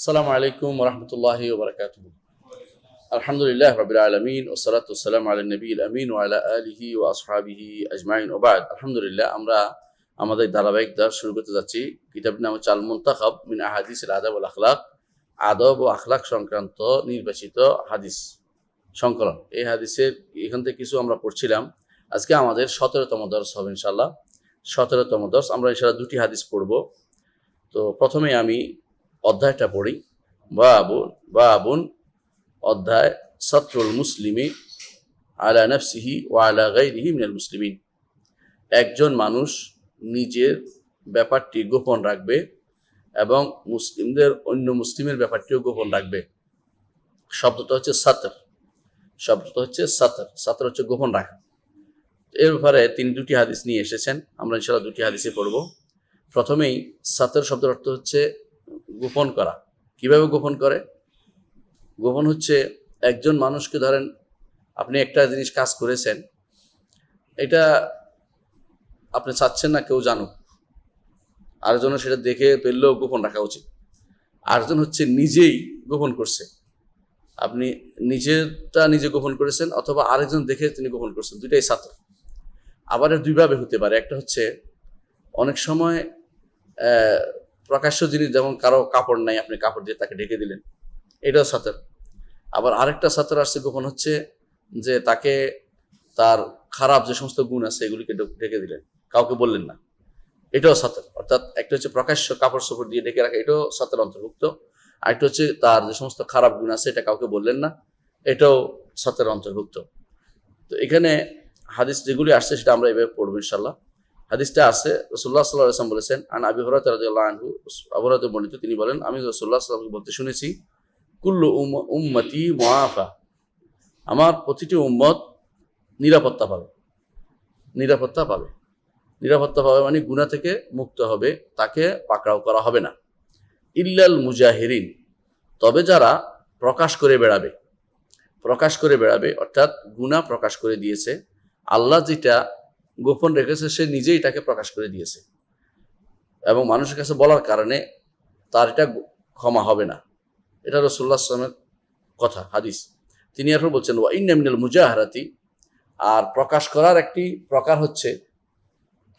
আসসালামু আলাইকুম রহমতুল্লাহি ওবরাকাত আলহামদুলিল্লাহ রবিল আলমিন ওসালাতাম আল নবী আমিন ওয়ালা আলিহি ও আসহাবিহি আজমাইন। ওবাদ আলহামদুলিল্লাহ, আমরা আমাদের ধারাবাহিক দাস শুরু করতে যাচ্ছি। কিতাবের নাম হচ্ছে আল মুন্তাখাব মিন আহাদিস আদব আল আখলাক। আদব ও আখলাক সংক্রান্ত নির্বাচিত হাদিস সংকলন। এই হাদিসের এখান থেকে কিছু আমরা পড়ছিলাম। আজকে আমাদের সতেরোতম দর্শ হবে ইনশাল্লাহ সতেরোতম দর্শ। আমরা ইনশাল্লাহ দুটি হাদিস পড়ব। তো প্রথমে আমি অধ্যায়টা পড়ি। বাবুন বাবুন, অধ্যায়, সত্রুল মুসলিমি, আলা নফসিহি ও আলা গাইরিহি মিনাল মুসলিমিন। একজন মানুষ নিজের ব্যাপারটি গোপন রাখবে এবং মুসলিমদের অন্য মুসলিমের ব্যাপারটিও গোপন রাখবে। শব্দটা হচ্ছে সাতর। শব্দটা হচ্ছে সাতর। সাতর হচ্ছে গোপন রাখা। এর ব্যাপারে তিনি দুটি হাদিস নিয়ে এসেছেন। আমরা ইনশাল্লাহ দুটি হাদিসে পড়ব। প্রথমেই সাতর শব্দের অর্থ হচ্ছে গোপন করা। কীভাবে গোপন করে? গোপন হচ্ছে একজন মানুষকে ধরেন আপনি একটা জিনিস কাজ করেছেন, এটা আপনি চাচ্ছেন না কেউ জানুক। আরেকজন সেটা দেখে পেলেও গোপন রাখা উচিত। আর আরেকজন হচ্ছে নিজেই গোপন করছে। আপনি নিজেরটা নিজে গোপন করেছেন অথবা আরেকজন দেখে তিনি গোপন করছেন, দুইটাই ছাত্র আবার দুইভাবে হতে পারে। একটা হচ্ছে অনেক সময় প্রকাশ্য জিনিস যেমন কারও কাপড় নাই, আপনি কাপড় দিয়ে তাকে ঢেকে দিলেন, এটাও সাঁতার। আবার আরেকটা সাঁতার আসছে গোপন হচ্ছে যে তাকে তার খারাপ যে সমস্ত গুণ আছে এগুলিকে ঢেকে দিলেন, কাউকে বললেন না। এটাও সাঁতার, অর্থাৎ একটা হচ্ছে প্রকাশ্য কাপড় চোপড় দিয়ে ঢেকে রাখা, এটাও সাঁতার অন্তর্ভুক্ত। আরেকটা হচ্ছে তার যে সমস্ত খারাপ গুণ আছে এটা কাউকে বললেন না, এটাও সাঁতার অন্তর্ভুক্ত। তো এখানে হাদিস যেগুলি আসছে সেটা আমরা এভাবে পড়ব ইনশাল্লাহ হাদিসটা আছে রসুল্লাহ সাল্লাহ আসলাম বলেছেন, আন আবি হরাত রাদিয়াল্লাহু আনহু বর্ণিত, তিনি বলেন, আমি রসুল্লাহ সাল্লামকে বলতে শুনেছি, কুল্লু উম- উম্মতি মুআফা, আমার প্রতিটি উম্মত নিরাপত্তা পাবে নিরাপত্তা পাবে নিরাপত্তা পাবে মানে গুণা থেকে মুক্ত হবে, তাকে পাকড়াও করা হবে না, ইল্লাল মুজাহিরিন তবে যারা প্রকাশ করে বেড়াবে, প্রকাশ করে বেড়াবে, অর্থাৎ গুণা প্রকাশ করে দিয়েছে, আল্লাহ যেটা গোপন রেখেছে সে নিজেই তাকে প্রকাশ করে দিয়েছে। এবং মানুষের কাছে বলার কারণে তার এটা ক্ষমা হবে না। এটা রসুল্লাহ আসলামের কথা, হাদিস। তিনি এখন বলছেন, ওয়া ইন্না মিনাল মুজাহারাতি আর প্রকাশ করার একটি প্রকার হচ্ছে,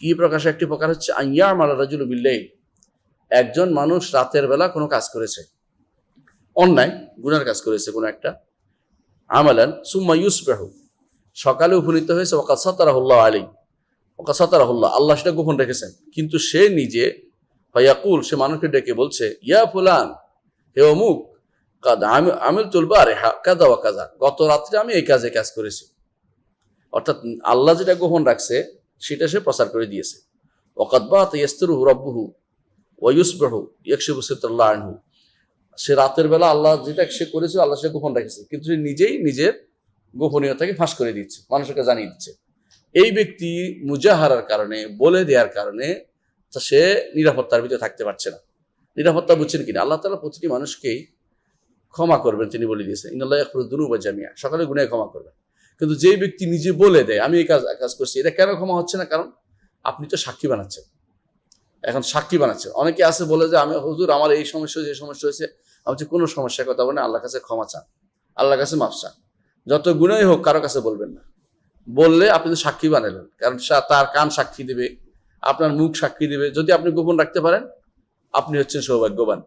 কি প্রকাশের একটি প্রকার হচ্ছে আইয়া মালা রাজুল বিল্লাই একজন মানুষ রাতের বেলা কোনো কাজ করেছে, অন্যায়, গুনার কাজ করেছে কোনো একটা, আমালান, সুম্মা ইউসবাহু, সকালে উপনীত হয়েছে ওকাত সাতারাহুল্লাহ আলী সাতারাহুল্লাহ, আল্লাহ সেটা গোপন রেখেছেন। কিন্তু সে নিজে, ফায়াকুল, সে মানুষকে ডেকে বলছে, ইয়া ফুলান, হে অমুক, কাদা আমি আমিল তুলবা আরে কাদা ওয়া কাদা, গত রাত্রে আমি এই কাজে কাজ করেছি। অর্থাৎ আল্লাহ যেটা গোপন রাখছে, সেটা সে প্রচার করে দিয়েছে। ওকাদবা ইয়াস্তুরু রব্বুহু ওয়ুসবাহু ইয়াকশিবু সিতাল্লাহ আনহু। সে রাতের বেলা আল্লাহ যেটা সে করেছে, আল্লাহ সে গোপন রেখেছে। কিন্তু সে নিজেই নিজের গোপনীয়তাকে ফাঁস করে দিচ্ছে, মানুষকে জানিয়ে দিচ্ছে। এই ব্যক্তি মুজাহারার কারণে বলে দেওয়ার কারণে সে নিরাপত্তার ভিতরে থাকতে পারছে না। নিরাপত্তা বুঝছেন কিনা? আল্লাহ তালা প্রতিটি মানুষকেই ক্ষমা করবেন তিনি বলে দিয়েছেন ইনাল্লাহ দুনু বা জামিয়া সকালে গুণে ক্ষমা করবেন। কিন্তু যেই ব্যক্তি নিজে বলে দেয় আমি এই কাজ কাজ করছি। এটা কেন ক্ষমা হচ্ছে না? কারণ আপনি তো সাক্ষী বানাচ্ছেন। এখন সাক্ষী বানাচ্ছেন। অনেকে আছে বলে যে আমি হুজুর আমার এই সমস্যা যে সমস্যা হয়েছে আমি বলছি, কোনো সমস্যার কথা বলে আল্লাহর কাছে ক্ষমা চান। আল্লাহর কাছে মাফ চান। যত গুণই হোক কারও কাছে বলবেন না। বললে আপনি সাক্ষী বানালেন কারণ তার কান সাক্ষী দিবে, আপনার মুখ সাক্ষী দিবে। যদি আপনি গোপন রাখতে পারেন, আপনি হচ্ছেন সৌভাগ্যবান।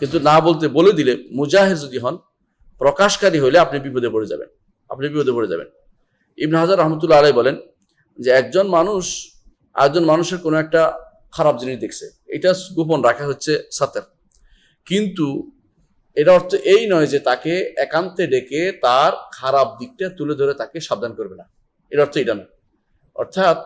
কিন্তু না বলতে, বলে দিলে মুজাহির যদি হন, প্রকাশকারী হলে আপনি বিপদে পড়ে যাবেন। আপনি বিপদে পড়ে যাবেন। ইবন হাজার রহমতুল্লাহ আলাই বলেন যে, একজন মানুষ একজন মানুষের কোনো একটা খারাপ জিনিস দেখছে। এটা গোপন রাখা হচ্ছে সাতের। কিন্তু এটা অর্থ এই নয় যে, তাকে একান্তে ডেকে তার খারাপ দিকটা তুলে ধরে তাকে সাবধান করবে না। এর অর্থ এটা নয় অর্থাৎ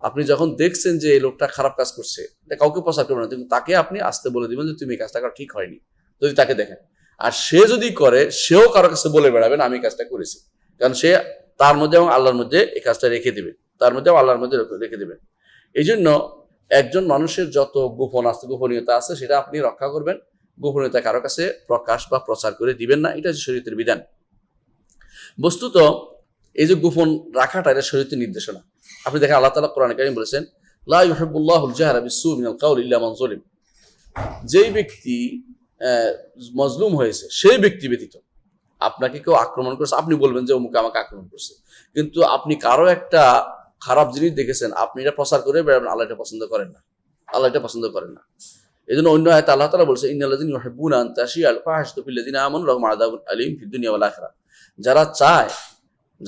আপনি যখন দেখছেন যে এই লোকটা খারাপ কাজ করছে কাউকে প্রচার করবে না, কিন্তু তাকে আপনি আসতে বলে দিবেন যে তুমি এই কাজটা ঠিক হয়নি, যদি তাকে দেখেন। আর সে যদি করে, সেও কারও কাছে বলে বেড়াবেন আমি কাজটা করেছি। কারণ সে তার মধ্যে এবং আল্লাহর মধ্যে এই কাজটা রেখে দিবে। তার মধ্যে আল্লাহর মধ্যে রেখে- দেবেন এই জন্য একজন মানুষের যত গোপন আছে গোপনীয়তা আছে, সেটা আপনি রক্ষা করবেন। গোপনীয়তা কারও কাছে প্রকাশ বা প্রচার করে দিবেন না, এটা শরীয়তের বিধান। বস্তুত এই যে গোপন রাখাটা, এটা শরীয়তের নির্দেশনা। আপনি দেখেন আল্লাহ তালা কোরআন কারিম বলেছেন, লা ইউহিব্বুল্লাহুল জাহরা মিনাল কাউলি যেই ব্যক্তি মজলুম হয়েছে, সেই ব্যক্তি ব্যতীত, আপনাকে কেউ আক্রমণ করছে, আপনি বলবেন যে অমুকে আমাকে আক্রমণ করছে। কিন্তু আপনি কারও একটা খারাপ জিনিস দেখেছেন, আপনি এটা প্রচার করে বেড়াবেন, আল্লাহ এটা পছন্দ করেন না। আল্লাহ এটা পছন্দ করেন না। এই জন্য অন্য আয়তা আল্লাহ তালা বলছে ইন্নাল্লাদিন ইউহিব্বুনা আন তাশিয়া আল ফাহিশাতু ফিল লাযিনা আমানু, লাহুম আযাবুন আলীম ফিদ দুনিয়া ওয়াল যারা চায়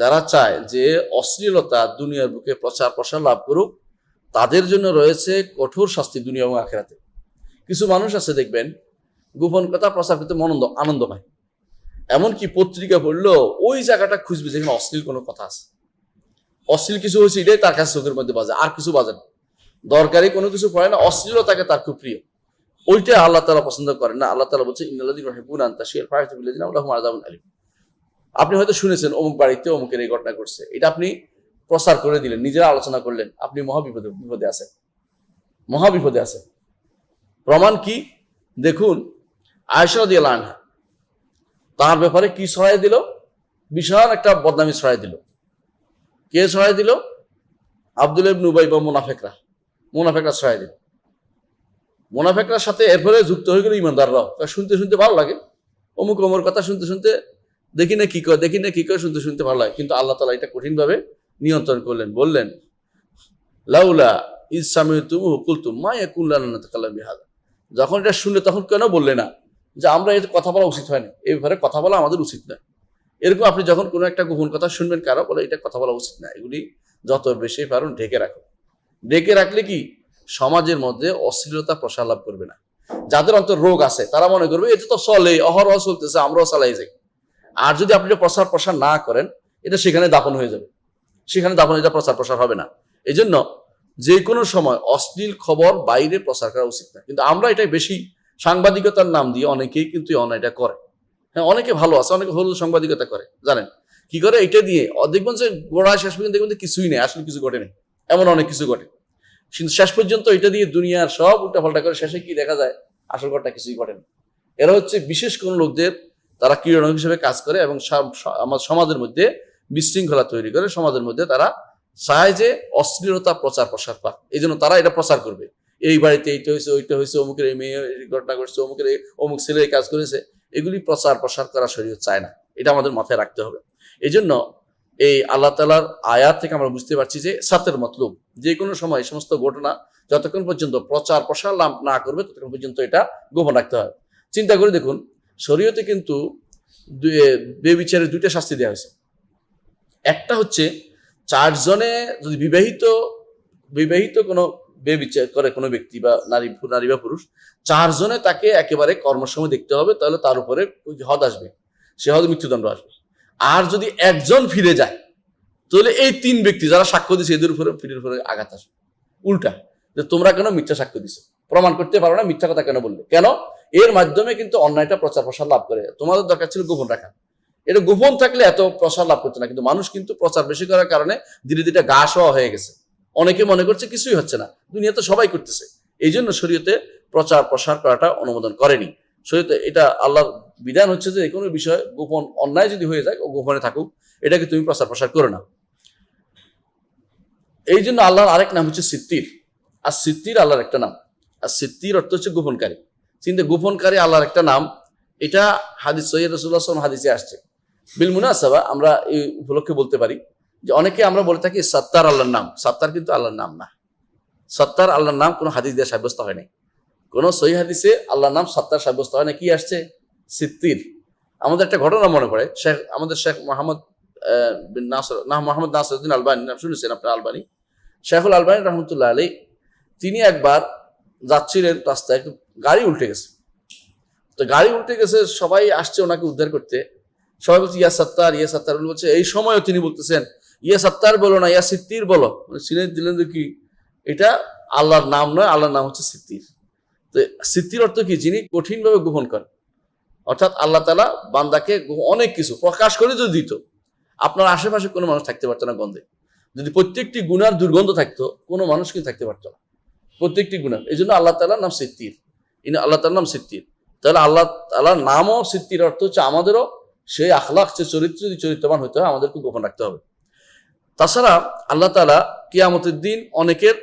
যারা চায় যে অশ্লীলতা দুনিয়ার বুকে প্রচার প্রসার লাভ করুক, তাদের জন্য রয়েছে কঠোর শাস্তি দুনিয়া এবং আখেরাতে। কিছু মানুষ আছে দেখবেন, গোপন কথা প্রচার করতে মনন্দ আনন্দ পায় এমনকি পত্রিকা পড়ল ওই জায়গাটা খুঁজবে যেখানে অশ্লীল কোনো কথা আছে। অশ্লীল কিছু হয়েছে এটাই তার কাছে চোখের মধ্যে বাজে, আর কিছু বাজে না। দরকারি কোনো কিছু পড়ে না অশ্লীলতাকে তার খুব প্রিয়। ওইটা আল্লাহ তালা পছন্দ করেন না? আল্লাহ তালা বলছে ইন্দাল্লাদিন রহিবুন আন্তা শিয়াল ফাহিদিন আল্লাহ আজাবুন আলী আপনি হয়তো শুনেছেন অমুক বাড়িতে অমুকের এই ঘটনা ঘটছে। এটা আপনি প্রচার করে দিলেন, নিজেরা আলোচনা করলেন, আপনি মহাবিপদে বিপদে আছেন। মহাবিপদে আছেন। প্রমাণ কি? দেখুন আয়সা দিয়ে আনহা তার ব্যাপারে কি সহায় দিল? বিশাল একটা বদনামি সহায় দিল। কে সহায় দিল? আব্দুল ইবনু উবাই বা মুনাফেকরা। মুনাফেকরা সহায় দিল। মুনাফেকরার সাথে এরপরে যুক্ত হয়ে গেল ইমানদাররাও। শুনতে শুনতে ভালো লাগে। অমুক অমর কথা শুনতে শুনতে দেখি না কি করে দেখি না কি করে শুনতে শুনতে ভালো লাগে। কিন্তু আল্লাহ তালা এটা কঠিনভাবে নিয়ন্ত্রণ করলেন, বললেন, লাউলা ইসামি তুমু কুলতুম, মা ইয়াকুল্লাহ কালাম বিহাদা। যখন এটা শুনলে তখন কেন বললে না? যে আমরা এর কথা বলা উচিত হয় না এই ব্যাপারে কথা বলা আমাদের উচিত নয় এরকম আপনি যখন কোনো একটা গোপন কথা শুনবেন কারও, বলে এটা কথা বলা উচিত না। এগুলি যত বেশি পারুন ঢেকে রাখুন। ঢেকে রাখলে কি? সমাজের মধ্যে অশ্লীলতা প্রসার লাভ করবে না। যাদের অন্তর রোগ আছে, তারা মনে করবে এটা তো চলে অহরহ চলতেছে, আমরাও চালাই যাই। আর যদি আপনি এটা প্রসার না করেন, এটা সেখানে দাপন হয়ে যাবে। সেখানে দাপন এটা প্রচার প্রসার হবে না। এই জন্য যে কোনো সময় অশ্লীল খবর বাইরে প্রচার করা উচিত না। কিন্তু আমরা এটা বেশি সাংবাদিকতার নাম দিয়ে অনেকেই কিন্তু অন্যায়টা করে। হ্যাঁ অনেকে ভালো আছে, অনেকে হল সাংবাদিকতা করে, জানেন? কি করে? এটা দিয়ে দেখবেন যে গোড়া শেষ পর্যন্ত দেখবেন কিছুই নেই, আসলে কিছু ঘটেনি। এমন অনেক কিছু ঘটে। কিন্তু শেষ পর্যন্ত এটা দিয়ে দুনিয়ার সব উল্টাপাল্টা করে শেষে কি দেখা যায়? আসল ঘটনা কিছুই ঘটেনি। এরা হচ্ছে বিশেষ কোন লোকদের তারা কিরণক হিসেবে কাজ করে এবং আমার সমাজের মধ্যে বিশৃঙ্খলা তৈরি করে, সমাজের মধ্যে তারা চায় যে অশ্লীলতা প্রচার প্রসার পাক। এই জন্য তারা এটা প্রচার করবে। এই বাড়িতে এইটা হয়েছে, ওইটা হয়েছে, অমুকের এই মেয়ে ঘটনা ঘটছে, অমুকের অমুক ছেলে কাজ করেছে। এগুলি প্রচার প্রসার করা শরীর চায় না। এটা আমাদের মাথায় রাখতে হবে। এই জন্য এই আল্লাহ তালার আয়াত থেকে আমরা বুঝতে পারছি যে সাতের মতলব। যে কোনো সময় সমস্ত ঘটনা যতক্ষণ পর্যন্ত প্রচার প্রসার লাভ না করবে, ততক্ষণ পর্যন্ত এটা গোপন রাখতে হয় চিন্তা করে দেখুন শরীয়তে কিন্তু বেবিচারের দুইটা শাস্তি দেওয়া হয়েছে। একটা হচ্ছে চারজনে যদি বিবাহিত বিবাহিত কোনো বেবিচার করে কোনো ব্যক্তি বা নারী নারী বা পুরুষ, চারজনে তাকে একেবারে কর্মসময় দেখতে হবে, তাহলে তার উপরে হদ আসবে, সে হদ মৃত্যুদণ্ড আসবে। আর যদি একজন ফিরে যায়, তাহলে এই তিন ব্যক্তি যারা সাক্ষ্য দিছে এদের উপরে, ফিরের উপরে আঘাত আসবে। উল্টা, যে তোমরা কেন মিথ্যা সাক্ষ্য দিছো? প্রমাণ করতে পারো না, মিথ্যা কথা কেন বললে? কেন? এর মাধ্যমে কিন্তু অন্যায়টা প্রচার প্রসার লাভ করে। তোমাদের দরকার ছিল গোপন রাখা। এটা গোপন থাকলে এত প্রসার লাভ করতো না, কিন্তু মানুষ কিন্তু প্রচার বেশি করার কারণে ধীরে ধীরে গা হওয়া হয়ে গেছে। অনেকে মনে করছে কিছুই হচ্ছে না। দুনিয়া তো সবাই করতেছে। এই জন্য শরীয়তে প্রচার প্রসার করাটা অনুমোদন করেনি। শরীয়তে এটা আল্লাহর বিধান হচ্ছে যে কোনো বিষয় গোপন অন্যায় যদি হয়ে যায় গোপনে থাকুক। এটাকে তুমি প্রচার প্রসার করো না। এই জন্য আল্লাহর আরেক নাম হচ্ছে সিত্তির আর সিত্তির আল্লাহর একটা নাম। আর সিত্তির অর্থ হচ্ছে গোপনকারী। চিন্তা গোপনকারী আল্লাহর একটা নাম। এটা হাদিস, সৈয়দ রসুল্লাহ হাদিসে আসছে। বিল মুনাসাবা, আমরা এই উপলক্ষে বলতে পারি যে অনেকে আমরা বলে থাকি সত্তার আল্লাহর নাম। সত্তার কিন্তু আল্লাহর নাম না। সত্তার আল্লাহর নাম কোনো হাদিস দিয়ে সাব্যস্ত হয়নি কোনো সহি হাদিসে আল্লাহর নাম সত্তার সাব্যস্ত হয় না। কি আসছে? সিত্তির। আমাদের একটা ঘটনা মনে পড়ে। শেখ, আমাদের শেখ মোহাম্মদ বিন নাসর, না, মোহাম্মদ নাসরুদ্দিন আলবানি, নাম শুনেছেন আপনার আলবানি? শেখুল আলবানী রহমতুল্লাহ আলী তিনি একবার যাচ্ছিলেন রাস্তায় একটু গাড়ি উল্টে গেছে। তো গাড়ি উল্টে গেছে, সবাই আসছে ওনাকে উদ্ধার করতে। সবাই বলছে, ইয়া সত্তার ইয়া সত্তার। বলছে, এই সময়ও তিনি বলতেছেন, ইয়া সত্তার বলো না, ইয়া সিত্তির বলো। মানে দিলেন কি, এটা আল্লাহর নাম নয়, আল্লাহর নাম হচ্ছে সিত্তির। তো সিত্তির অর্থ কি? যিনি কঠিনভাবে গোপন করেন। অর্থাৎ আল্লাহ তালা বান্দাকে অনেক কিছু প্রকাশ করে যদি দিত, আপনার আশেপাশে কোনো মানুষ থাকতে পারতো না গন্ধে। যদি প্রত্যেকটি গুণার দুর্গন্ধ থাকতো, কোনো মানুষ কিন্তু থাকতে পারতো না। প্রত্যেকটি গুণার এই জন্য আল্লাহ তালার নাম সিত্তির। ইনি আল্লাহ তালার নাম সিত্তির তাহলে আল্লাহ তালার নামও সিত্তির অর্থ হচ্ছে আমাদেরও সেই আখলাখ সে চরিত্র যদি চরিত্রবান হতে হয় আমাদেরকে গোপন রাখতে হবে। তাছাড়া আল্লাহ তালা কিয়ামতের দিন অনেকের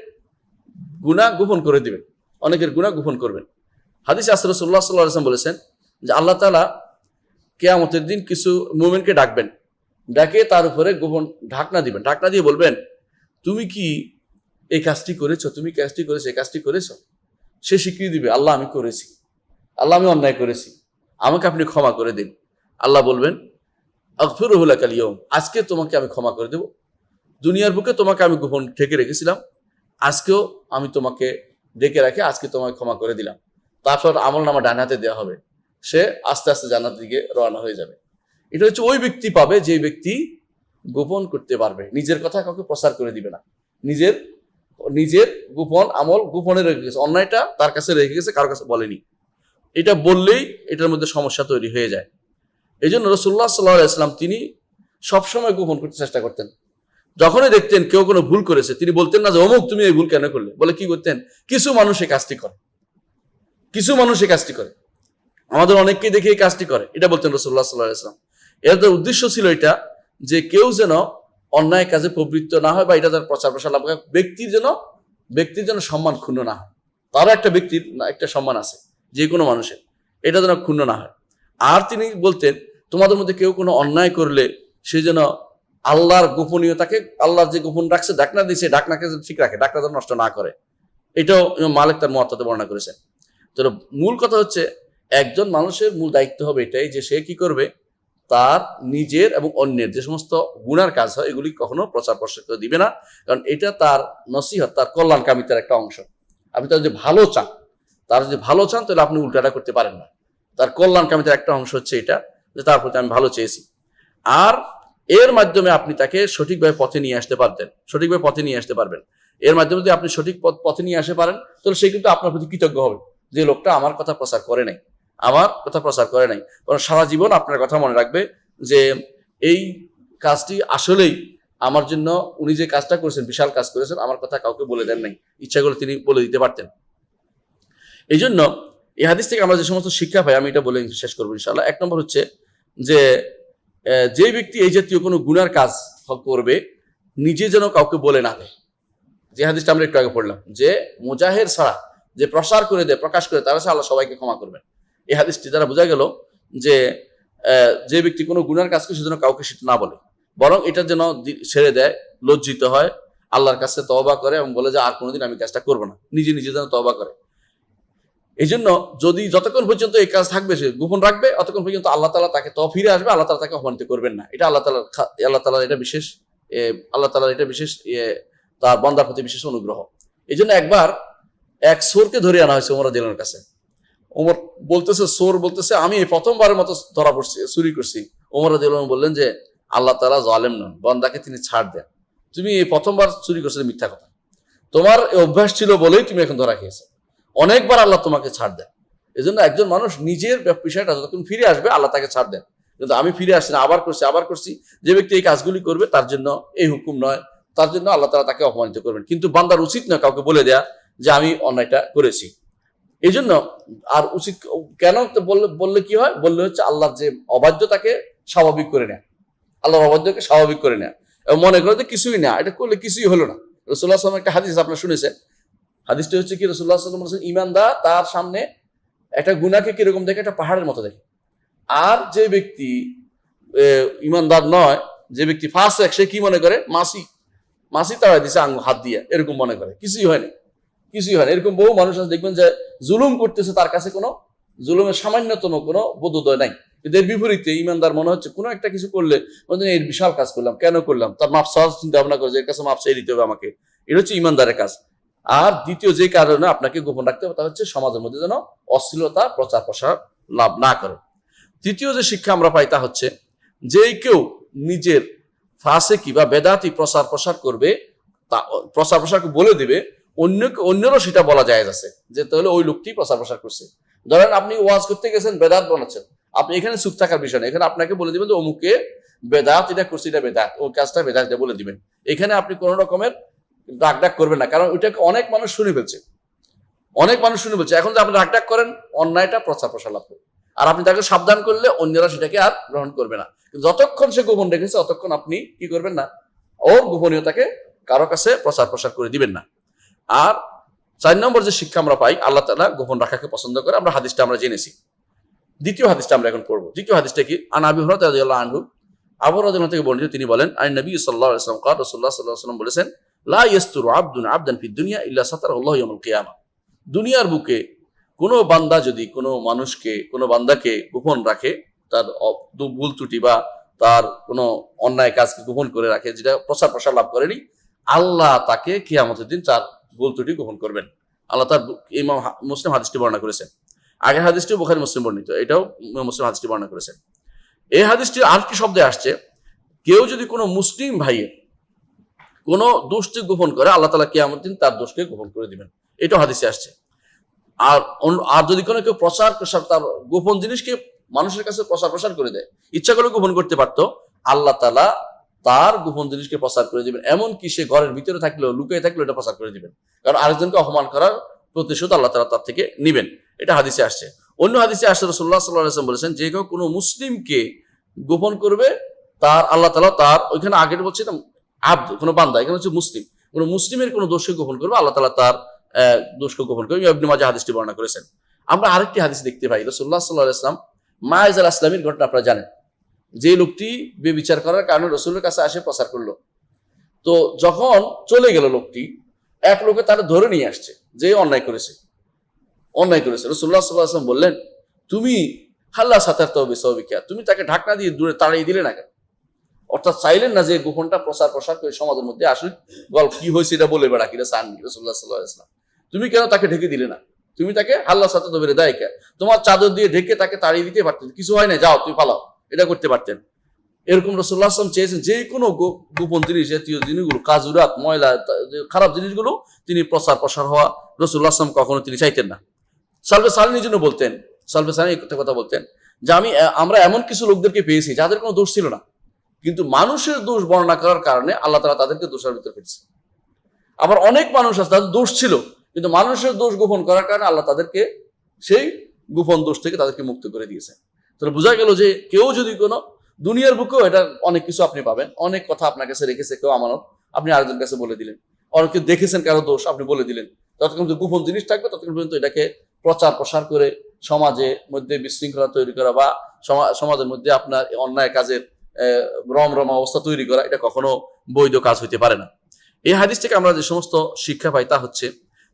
গুণা গোপন করে দিবেন। অনেকের গুণা গোপন করবেন। হাদিস আসরসুল্লাহ সাল্লাহ আসলাম বলেছেন যে আল্লাহ তালা কেয়ামতের দিন কিছু মুমেন্টকে ডাকবেন। ডাকে তার উপরে গোপন ঢাকনা দিবেন। ঢাকনা দিয়ে বলবেন, তুমি কি এই কাজটি করেছ? তুমি কাজটি করেছ? এই কাজটি করেছ? সে স্বীকৃতি দিবে, আল্লাহ, আমি করেছি। আল্লাহ, আমি অন্যায় করেছি। আমাকে আপনি ক্ষমা করে দিন। আল্লাহ বলবেন আকফিরুল কালিয়ম আজকে তোমাকে আমি ক্ষমা করে দেব। দুনিয়ার বুকে তোমাকে আমি গোপন ঠেকে রেখেছিলাম। আজকেও আমি তোমাকে ডেকে রাখে আজকে তোমাকে ক্ষমা করে দিলাম। তারপর আমল নামা ডান হাতে দেওয়া হবে। সে আস্তে আস্তে জান্নাতের দিকে রওনা হয়ে যাবে। এটা হচ্ছে ওই ব্যক্তি পাবে যে ব্যক্তি গোপন করতে পারবে। নিজের কথা কাউকে প্রচার করে দিবে না। নিজের নিজের গোপন আমল গোপনে রেখে গেছে। অন্যায়টা তার কাছে রেখে গেছে কারোর কাছে বলেনি। এটা বললেই এটার মধ্যে সমস্যা তৈরি হয়ে যায়। এই জন্য রসুল্লাহ সাল্লাহ ইসলাম তিনি সবসময় গোপন করতে চেষ্টা করতেন। যখনই দেখতেন কেউ কোনো ভুল করেছে, তিনি বলতেন না যে, অমুক, তুমি এই ভুল কেন করলে? বলে কি করতেন? কিছু মানুষ এই কাজটি করে। কিছু মানুষ এই কাজটি করে। আমাদের অনেককেই দেখে এই কাজটি করে। এটা বলতেন রসুল্লাহ সাল্লাহ ইসলাম এর উদ্দেশ্য ছিল এটা যে, কেউ যেন অন্যায় কাজে প্রবৃত্ত না হয় বা এটা তার প্রচার প্রসার লাভ। ব্যক্তির যেন ব্যক্তির যেন সম্মান ক্ষুণ্ণ না হয়। তারও একটা ব্যক্তির একটা সম্মান আছে, যে কোনো মানুষের। এটা যেন ক্ষুণ্ণ না হয়। আর তিনি বলতেন, তোমাদের মধ্যে কেউ কোনো অন্যায় করলে সে যেন আল্লাহর গোপনীয়তাকে, আল্লাহর যে গোপন রাখছে, ডাকনা দিয়েছে ডাকনাকে যেন ঠিক রাখে, ডাকনা যেন নষ্ট না করে। এটাও মালিক তার মহাত্মাতে বর্ণনা করেছেন। তো মূল কথা হচ্ছে, একজন মানুষের মূল দায়িত্ব হবে এটাই যে সে কি করবে তার, নিজের এবং অন্যের যে সমস্ত গুণার কাজ হয়, এগুলি কখনো প্রচার প্রসার করে দিবে না। কারণ এটা তার নসিহত, তার কল্যাণকামিতার একটা অংশ। আপনি তার যে ভালো চান, তার যদি ভালো চান, তাহলে আপনি উল্টাটা করতে পারেন না। তার কল্যাণকামিতার একটা অংশ হচ্ছে এটা, যে তার প্রতি আমি ভালো চেয়েছি। আর এর মাধ্যমে আপনি তাকে সঠিকভাবে পথে নিয়ে আসতে পারতেন, সঠিকভাবে পথে নিয়ে আসতে পারবেন। এর মাধ্যমে যদি আপনি সঠিক পথ, পথে নিয়ে আসতে পারেন, তাহলে সে কিন্তু আপনার প্রতি কৃতজ্ঞ হবে, যে লোকটা আমার কথা প্রচার করে নাই। আমার কথা প্রচার করে নাই। কারণ সারা জীবন আপনার কথা মনে রাখবে যে এই কাজটি আসলেই আমার জন্য, উনি যে কাজটা করেছেন, বিশাল কাজ করেছেন, আমার কথা কাউকে বলে দেন নাই। ইচ্ছা করে তিনি বলে দিতে পারতেন। এই জন্য এই হাদিস থেকে আমরা যে সমস্ত শিক্ষা পাই, আমি এটা বলে শেষ করব ইনশাল্লাহ এক নম্বর হচ্ছে যে যে ব্যক্তি এই জাতীয় কোনো গুণার কাজ করবে, নিজে যেন কাউকে বলে না দেয়। যে হাদিসটা আমরা একটু আগে পড়লাম, যে মুজাহের ছাড়া, যে প্রসার করে দেয়, প্রকাশ করে, তারা আল্লাহ সবাইকে ক্ষমা করবেন। এই হাদিসটি দ্বারা বোঝা গেল যে যে ব্যক্তি কোনো গুনার কাজ করে সেজন্য কাউকে সেটা না বলে। বরং এটা যেন ছেড়ে দেয়, লজ্জিত হয়, আল্লাহর কাছে তওবা করে এবং বলে যে, আর কোনোদিন আমি কাজটা করব না। নিজে নিজে যেন তওবা করে। এই জন্য যদি যতক্ষণ পর্যন্ত এই কাজ থাকবে, সে গোপন রাখবে, অতক্ষণ পর্যন্ত আল্লাহ তালা তাকে তো ফিরে আসবে, আল্লাহ তালা তাকে অপমানিত করবেন না। এটা আল্লাহ তালা আল্লাহ তালা এটা বিশেষ আল্লাহ তালার এটা বিশেষ তার বন্দার প্রতি বিশেষ অনুগ্রহ। এই জন্য একবার এক সোরকে ধরে আনা হয়েছে ওমর দিলের কাছে। ওমর বলতেছে, সোর বলতেছে, আমি প্রথমবারের মতো ধরা পড়ছি, চুরি করছি। ওমর দিল বললেন যে, আল্লাহ তালা জালেম নন, বন্দাকে তিনি ছাড় দেন। তুমি এই প্রথমবার চুরি করছ মিথ্যা কথা। তোমার অভ্যাস ছিল বলেই তুমি এখন ধরা খেয়েছো। অনেকবার আল্লাহ তোমাকে ছাড় দেন। এই জন্য একজন মানুষ নিজের বিষয়টা যতক্ষণ ফিরে আসবে, আল্লাহ তাকে ছাড় দেন। কিন্তু আমি ফিরে আসছি না, আবার করছি আবার করছি, যে ব্যক্তি এই কাজগুলি করবে, তার জন্য এই হুকুম নয়, তার জন্য আল্লাহ তালা তাকে অপমানিত করবেন। কিন্তু বান্দার উচিত না কাউকে বলে দেয়া যে, আমি অন্যায়টা করেছি। এই জন্য আর উচিত কেন তো বললে বললে কি হয়? বললে হচ্ছে আল্লাহর যে অবাধ্যতাকে স্বাভাবিক করে নেয়। আল্লাহর অবাধ্যকে স্বাভাবিক করে নেয়। এবং মনে করে যে কিছুই না, এটা করলে কিছুই হলো না। রসুল্লাহ আসলাম একটা হাদিস আপনার শুনেছেন। হাদিসটা হচ্ছে কি রসুল্লাহ আসলাম বলেছেন ইমানদার, তার সামনে একটা গুনাকে কীরকম দেখে? একটা পাহাড়ের মতো দেখে। আর যে ব্যক্তি ইমানদার নয়, যে ব্যক্তি ফার্স্ট এক সে কি মনে করে? মাসি। মাসি তারা দিছে আঙ্গ, হাত দিয়ে, এরকম মনে করে। কিছুই হয়নি। কিছুই হয়নি এরকম বহু মানুষ আছে, দেখবেন যে জুলুম করতেছে, তার কাছে কোনো জুলুমের সামান্যতম কোনো বোধোদয় নাই। কিন্তু এর বিপরীতে ইমানদার মনে হচ্ছে, কোনো একটা কিছু করলে মনে এর বিশাল কাজ করলাম, কেন করলাম? তার মাপ সহজ চিন্তা ভাবনা করে এর কাছে মাপ চাই দিতে হবে আমাকে। এটা হচ্ছে ইমানদারের কাজ। আর দ্বিতীয় যে কারণে আপনাকে গোপন রাখতে হবে, তা হচ্ছে সমাজের মধ্যে যেন অশ্লীলতা, প্রচার প্রসার লাভ না করে। তৃতীয় যে শিক্ষা আমরা পাই, তা হচ্ছে যে কেউ নিজের ফাঁসে কি বা বেদাতি প্রসার প্রসার করবে, তা প্রচার প্রসারকে বলে দিবে অন্য অন্যেরও সেটা বলা যায় আছে, যে তাহলে ওই লোকটি প্রচার প্রসার করছে। ধরেন আপনি ওয়াজ করতে গেছেন, বেদাত বানাচ্ছেন। আপনি এখানে চুপ থাকার বিষয় না, এখানে আপনাকে বলে দিবেন যে অমুকে বেদাত, এটা করছে, এটা বেদাত, ও কাজটা বেদাত, এটা বলে দিবেন। এখানে আপনি কোনো রকমের ডাক ডাক করবেন না, কারণ ওইটাকে অনেক মানুষ শুনে ফেলছে। অনেক মানুষ শুনে ফেলছে। এখন যে আপনি ডাক ডাক করেন, অন্যায়টা প্রচার প্রসার লাভ করবে। আর আপনি তাকে সাবধান করলে অন্যরা সেটাকে আর গ্রহণ করবে না। যতক্ষণ সে গোপন রেখেছে, ততক্ষণ আপনি কি করবেন না, ওর গোপনীয়তাকে কারও কাছে প্রচার প্রসার করে দিবেন না। আর চার নম্বর যে শিক্ষা আমরা পাই, আল্লাহ তালা গোপন রাখাকে পছন্দ করে, আমরা হাদিসটা আমরা জেনেছি। দ্বিতীয় হাদিসটা আমরা এখন পড়ব। দ্বিতীয় হাদিসটা কি? আনাবি হরত আনহু, আবু থেকে বর্ণিত, তিনি বলেন আই নবী সাল্লাহ আসলাম কাদ রসুল্লাহ সাল্লাহ সাল্লাম বলেছেন, লা ইস্তুর আব্দুন আবদান ফি দুনিয়া ইল্লা সাতার আল্লাহ ইয়ামুল কিয়ামা। দুনিয়ার বুকে কোনো বান্দা যদি কোনো মানুষকে, কোনো বান্দাকে গোপন রাখে, তার ভুল ত্রুটি বা তার কোনো অন্যায় কাজকে গোপন করে রাখে, যেটা প্রচার প্রসার লাভ করেনি, আল্লাহ তাকে কিয়ামতের দিন তার ভুল ত্রুটি গোপন করবেন। আল্লাহ তার ইমাম মুসলিম হাদিসটি বর্ণনা করেছেন। আগের হাদিসটিও বুখারী মুসলিম বর্ণিত, এটাও মুসলিম হাদিসটি বর্ণনা করেছেন। এই হাদিসটির আরেকটি শব্দে আসছে, কেউ যদি কোনো মুসলিম ভাইয়ের কোনো দোষটি গোপন করে, আল্লাহ তালা কিয়ামত দিন তার দোষকে গোপন করে দিবেন। এটাও হাদিসে আসছে। আর আর যদি কোনো কেউ প্রচার প্রসার তার গোপন জিনিসকে মানুষের কাছে প্রচার প্রসার করে দেয়, ইচ্ছা করে গোপন করতে পারতো, আল্লাহ তালা তার গোপন জিনিসকে প্রচার করে দিবেন। এমন কি সে ঘরের ভিতরে থাকলেও, লুকিয়ে থাকলেও এটা প্রচার করে দিবেন। কারণ আরেকজনকে অপমান করার প্রতিশোধ আল্লাহ তালা তার থেকে নিবেন। এটা হাদিসে আসছে। অন্য হাদিসে আসছে রসুল্লাহ সাল্লাহ বলেছেন, যে কেউ কোনো মুসলিমকে গোপন করবে, তার আল্লাহ তালা তার ওইখানে আগের বলছিলাম আব্দ, কোনো বান্দা, এখানে হচ্ছে মুসলিম। কোনো মুসলিমের কোনো দোষকে গোপন করবে, আল্লাহ তালা তার দোষকে গোপন করবে ইবনে মাজা হাদিসটি বর্ণনা করেছেন। আমরা আরেকটি হাদিস দেখতে পাই রসুল্লাহ সাল্লাহ আসলাম মায়েজ আল আসলামের ঘটনা আপনারা জানেন। যে লোকটি বেবিচার করার কারণে রসুলের কাছে আসে প্রচার করল। তো যখন চলে গেল লোকটি, এক লোকে তারা ধরে নিয়ে আসছে যে অন্যায় করেছে। অন্যায় করেছে। রসুল্লাহ সাল্লাহ আসলাম বললেন, তুমি হাল্লা সাতার তবে সবিকা তুমি তাকে ঢাকনা দিয়ে দূরে তাড়িয়ে দিলে না কেন? অর্থাৎ চাইলেন না যে গোপনটা প্রচার প্রসার করে সমাজের মধ্যে আসুক। গল্প কি হয়েছে এটা বলে বেড়া কিনা চান রসুল্লাহ সাল্লাহ ইসলাম তুমি কেন তাকে ঢেকে দিলে না? তুমি তাকে হাল্লা সাথে তবে দেয় কে তোমার চাদর দিয়ে ঢেকে তাকে তাড়িয়ে দিতে পারতেন কিছু হয় না যাও, তুমি পালাও। এটা করতে পারতেন। এরকম রসুল্লাহ আসলাম চেয়েছেন যে কোনো গোপন জিনিস, জাতীয় জিনিসগুলো কাজুরাত ময়লা খারাপ জিনিসগুলো তিনি প্রচার প্রসার হওয়া রসুল্লাহ আসলাম কখনো তিনি চাইতেন না। সালবে সালিনের জন্য বলতেন সালবে সালিন একটা কথা বলতেন যে আমি আমরা এমন কিছু লোকদেরকে পেয়েছি যাদের কোনো দোষ ছিল না। কিন্তু মানুষের দোষ বর্ণনা করার কারণে আল্লাহ তালা তাদেরকে দোষের ভিতরে ফেলছে। আবার অনেক মানুষ আছে তাদের দোষ ছিল, কিন্তু মানুষের দোষ গোপন করার কারণে আল্লাহ তাদেরকে সেই গোপন দোষ থেকে তাদেরকে মুক্ত করে দিয়েছে। তাহলে বোঝা গেল যে কেউ যদি কোনো দুনিয়ার বুকেও এটা অনেক কিছু আপনি পাবেন, অনেক কথা আপনার কাছে রেখেছে কেউ আমানত, আপনি আরেকজন কাছে বলে দিলেন। অনেকে দেখেছেন কারও দোষ, আপনি বলে দিলেন। যতক্ষণ গোপন জিনিস থাকবে, ততক্ষণ পর্যন্ত এটাকে প্রচার প্রসার করে সমাজে মধ্যে বিশৃঙ্খলা তৈরি করা বা সমা- সমাজের মধ্যে আপনার অন্যায় কাজের রম অবস্থা তৈরি করা, এটা কখনো বৈধ কাজ হইতে পারে না। এই হাদিস থেকে আমরা যে সমস্ত শিক্ষা পাই তা হচ্ছে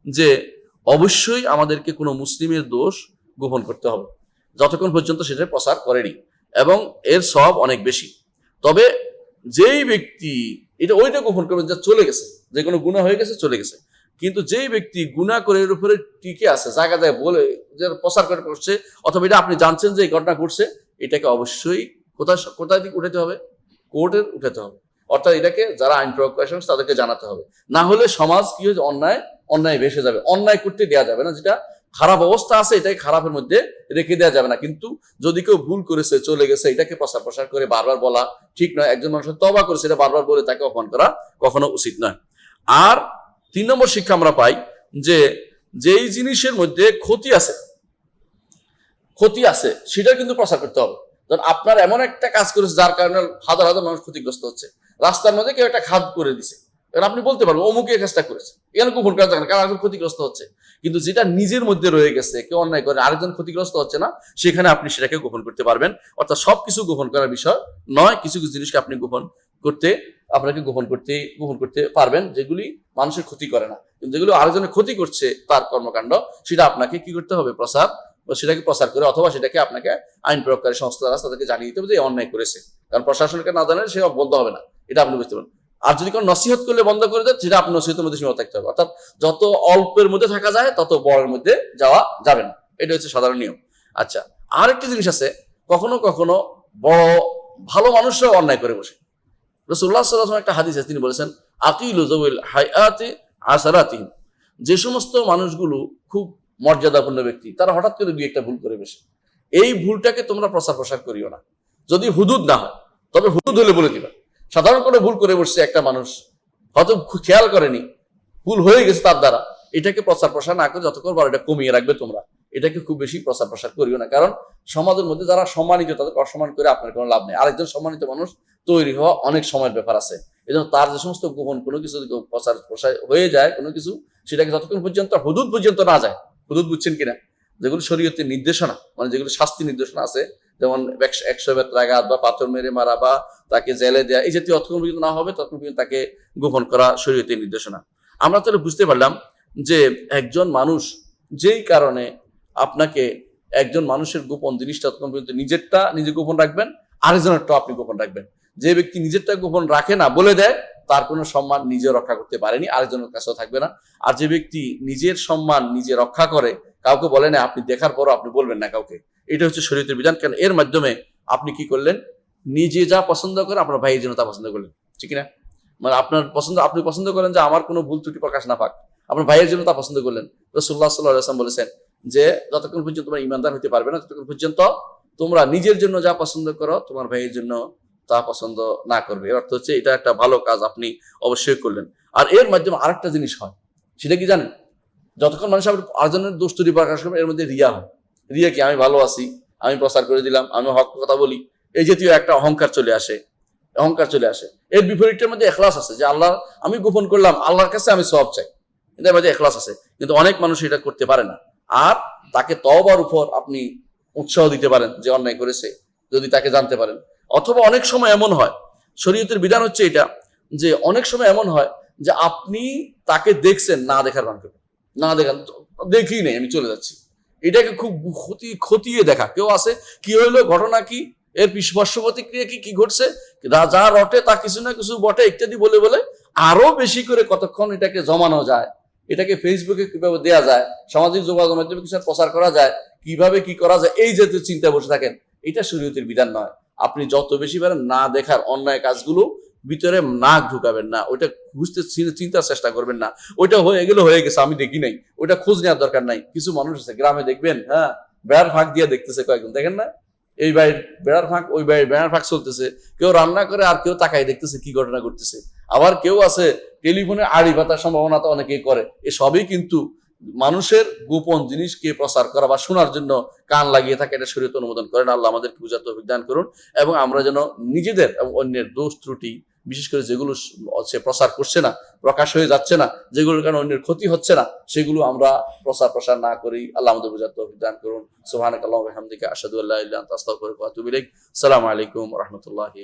যে অবশ্যই আমাদেরকে কোনো মুসলিমের দোষ গোপন করতে হবে। যতক্ষণ পর্যন্ত সেটা প্রচার করেনি। এবং এর সব অনেক বেশি। তবে যেই ব্যক্তি, এটা ওইটা গোপন করবে যা চলে গেছে। যে কোনো গুণা হয়ে গেছে, চলে গেছে। কিন্তু যেই ব্যক্তি গুণা করে এর উপরে টিকে আছে, জায়গা জায়গায় বলে যে প্রচার করে করছে, অথবা এটা আপনি জানছেন যে এই ঘটনা ঘটছে, এটাকে অবশ্যই কোথায় কোথায় দিকে উঠাতে হবে? কোর্টের উঠাতে হবে। অর্থাৎ এটাকে যারা আইন প্রয়োগ করে তাদেরকে জানাতে হবে। না হলে সমাজ কি হয়েছে অন্যায় অন্যায় ভেসে যাবে। অন্যায় করতে দেওয়া যাবে না, যেটা খারাপ অবস্থা আছে এটাই খারাপের মধ্যে রেখে দেওয়া যাবে না। কিন্তু যদি কেউ ভুল করেছে, চলে গেছে, এটাকে প্রচার প্রসার করে বারবার বলা ঠিক নয়, একজন মানুষের তবা করেছে, এটা বারবার বলে তাকে অপমান করা কখনো উচিত নয়। আর তিন নম্বর শিক্ষা আমরা পাই যে, যেই জিনিসের মধ্যে ক্ষতি আছে ক্ষতি আছে সেটা কিন্তু প্রসার করতে হবে। ধরুন, আপনার এমন একটা কাজ করেছে যার কারণে হাজার হাজার মানুষ ক্ষতিগ্রস্ত হচ্ছে। রাস্তার মধ্যে কেউ একটা খাদ করে দিছে। এবার আপনি বলতে পারবেন, অমুকে কাজটা করেছে। এখানে গোপন না, কারণ ক্ষতিগ্রস্ত হচ্ছে। কিন্তু যেটা নিজের মধ্যে রয়ে গেছে, কেউ অন্যায় করে, আরেকজন ক্ষতিগ্রস্ত হচ্ছে না, সেখানে আপনি সেটাকে গোপন করতে পারবেন। অর্থাৎ সবকিছু গোপন করার বিষয় নয়, কিছু কিছু জিনিসকে আপনি গোপন করতে, আপনাকে গোপন করতে গোপন করতে পারবেন, যেগুলি মানুষের ক্ষতি করে না। কিন্তু যেগুলো আরেকজনের ক্ষতি করছে তার কর্মকাণ্ড, সেটা আপনাকে কি করতে হবে প্রসার? সেটাকে প্রচার করে অথবা সেটাকে আপনাকে আইন প্রয়োগকারী সংস্থা দ্বারা তাদেরকে জানিয়ে দিতে হবে যে অন্যায় করেছে। কারণ প্রশাসনকে না জানালে সে বন্ধ হবে না। এটা আপনি বুঝতে পারেন আর যদি কোনো নসিহত করলে বন্ধ করে দেয় সেটা আপনি নসিহতের মধ্যে সীমা থাকতে হবে। অর্থাৎ যত অল্পের মধ্যে থাকা যায়, তত বড়ের মধ্যে যাওয়া যাবে না। এটা হচ্ছে সাধারণ নিয়ম। আচ্ছা আর একটি জিনিস আছে, কখনো কখনো বড়, ভালো মানুষরাও অন্যায় করে বসে। রসুল্লাহ সাল্লাহ একটা হাদিস আছে, তিনি বলেছেন, আকিল জবিল হায়াতে আসারাতিম যে সমস্ত মানুষগুলো খুব মর্যাদাপূর্ণ ব্যক্তি, তারা হঠাৎ করে দুই একটা ভুল করে বসে। এই ভুলটাকে তোমরা প্রচার প্রসার করিও না। যদি হুদুদ না হয়, তবে হুদুদ হলে বলে দিবা। সাধারণ কোনো ভুল করে বসছে একটা মানুষ, হয়তো খেয়াল করেনি, ভুল হয়ে গেছে তার দ্বারা, এটাকে প্রচার প্রসার না করে যতক্ষণ পারো এটা কমিয়ে রাখবে তোমরা। এটাকে খুব বেশি প্রচার প্রসার করিও না, কারণ সমাজের মধ্যে যারা সম্মানিত তাদেরকে অসম্মান করে আপনার কোনো লাভ নেই। আরেকজন সম্মানিত মানুষ তৈরি হওয়া অনেক সময়ের ব্যাপার আছে। এই তার যে সমস্ত গোপন কোনো কিছু প্রচার প্রসার হয়ে যায়, কোনো কিছু, সেটাকে যতক্ষণ পর্যন্ত, হুদুদ পর্যন্ত না যায়, হুদুদ বুঝছেন কিনা? যেগুলো শরীয়তের নির্দেশনা মানে যেগুলো শাস্তি নির্দেশনা আছে যেমন একশো- বেত্রাঘাত বা পাথর মেরে মারা বা তাকে জেলে দেয়া, এই জাতীয় অতক্ষণ পর্যন্ত না হবে ততক্ষণ পর্যন্ত তাকে গোপন করা শরীয়তের নির্দেশনা। আমরা তাহলে বুঝতে পারলাম যে একজন মানুষ যেই কারণে আপনাকে একজন মানুষের গোপন জিনিসটা ততক্ষণ পর্যন্ত নিজেরটা নিজে গোপন রাখবেন আরেকজনেরটা আপনি গোপন রাখবেন। যে ব্যক্তি নিজেরটা গোপন রাখে না বলে দেয়, তার কোনো সম্মান নিজে রক্ষা করতে পারেনি, আরেকজনের কাছেও থাকবে না। আর যে ব্যক্তি নিজের সম্মান নিজে রক্ষা করে, কাউকে বলে না, আপনি দেখার পরও আপনি বলবেন না কাউকে। এটা হচ্ছে শরীয়তের বিধান। কারণ এর মাধ্যমে আপনি কি করলেন? নিজে যা পছন্দ করেন, আপনার ভাইয়ের জন্য তা পছন্দ করলেন। ঠিক না? মানে আপনার পছন্দ, আপনি পছন্দ করেন যে আমার কোনো ভুল ত্রুটি প্রকাশ না পাক। আপনার ভাইয়ের জন্য তা পছন্দ করলেন। রসুল্লাহ সাল্লাহ আসলাম বলেছেন যে, যতক্ষণ পর্যন্ত তোমরা ইমানদার হতে পারবে না, ততক্ষণ পর্যন্ত তোমরা নিজের জন্য যা পছন্দ করো, তোমার ভাইয়ের জন্য তা পছন্দ না করবে। এর অর্থ হচ্ছে, এটা একটা ভালো কাজ আপনি অবশ্যই করলেন। আর এর মাধ্যমে আরেকটা জিনিস হয়, সেটা কি জানেন? যতক্ষণ মানুষ আপনি আরেকজনের দোষ ত্রুটি প্রকাশ করবে এর মধ্যে রিয়া হয়। রিয়া কি আমি ভালো আছি? আমি প্রচার করে দিলাম, আমি হক কথা বলি। এই জাতীয় একটা অহংকার চলে আসে। অহংকার চলে আসে। এর বিপরীতের মধ্যে এখলাস আছে যে আল্লাহ, আমি গোপন করলাম, আল্লাহর কাছে আমি সব চাই। এটার মধ্যে এখলাস আছে। কিন্তু অনেক মানুষ এটা করতে পারে না। আর তাকে তওবার উপর আপনি উৎসাহ দিতে পারেন যে অন্যায় করেছে, যদি তাকে জানতে পারেন। অথবা অনেক সময় এমন হয়, শরীয়তের বিধান হচ্ছে এটা, যে অনেক সময় এমন হয় যে আপনি তাকে দেখছেন, না দেখার ভান করবেন। না দেখান দেখি নেই, আমি চলে যাচ্ছি। এটাকে খুব ক্ষতি, খতিয়ে দেখা। কেউ আছে কি হইল, ঘটনা কি? এর পার্শ্ব প্রতিক্রিয়া কি কি ঘটছে? যা রটে, তা কিছু না কিছু বটে, ইত্যাদি বলে বলে আরও বেশি করে কতক্ষণ এটাকে জমানো যায়? এটাকে ফেসবুকে কীভাবে দেয়া যায়? সামাজিক যোগাযোগ মাধ্যমে কিছু প্রচার করা যায়? কীভাবে কি করা যায়? এই জাতীয় চিন্তা বসে থাকেন, এটা শরীয়তের বিধান নয়। আপনি যত বেশি পারেন না দেখার অন্যায় কাজগুলো ভিতরে নাক ঢুকাবেন না, ওইটা বুঝতে চিন্তার চেষ্টা করবেন না। ওইটা হয়ে গেলে হয়ে গেছে, আমি দেখি নাই। ওইটা খোঁজ নেওয়ার দরকার নাই। কিছু মানুষ আছে, গ্রামে দেখবেন হ্যাঁ? বেড়ার ফাঁক দিয়ে দেখতেছে কয়েকজন, দেখেন না? এই বাড়ির বেড়ার ফাঁক, ওই বাড়ির বেড়ার ফাঁক চলতেছে। কেউ রান্না করে আর কেউ তাকাই দেখতেছে কি ঘটনা ঘটতেছে। আবার কেউ আছে, টেলিফোনে আড়ি পাতার সম্ভাবনা তো অনেকেই করে। এ সবই কিন্তু মানুষের গোপন জিনিসকে প্রচার করা বা শোনার জন্য কান লাগিয়ে থাকে, এটা শরীয়ত অনুমোদন করেন। আল্লাহ আমাদের বুঝাতে অভিজ্ঞান করুন। এবং আমরা যেন নিজেদের এবং অন্যের দোষ ত্রুটি বিশেষ করে যেগুলো স- প্রচার করছে না, প্রকাশ হয়ে যাচ্ছে না, যেগুলোর কারণে অন্যের ক্ষতি হচ্ছে না, সেগুলো আমরা প্রচার প্রসার না করি আল্লাহ আমাদের অভিজ্ঞান করুন। সোহান আল্লাহ ওয়া আলাইকুম রহমতুল্লাহি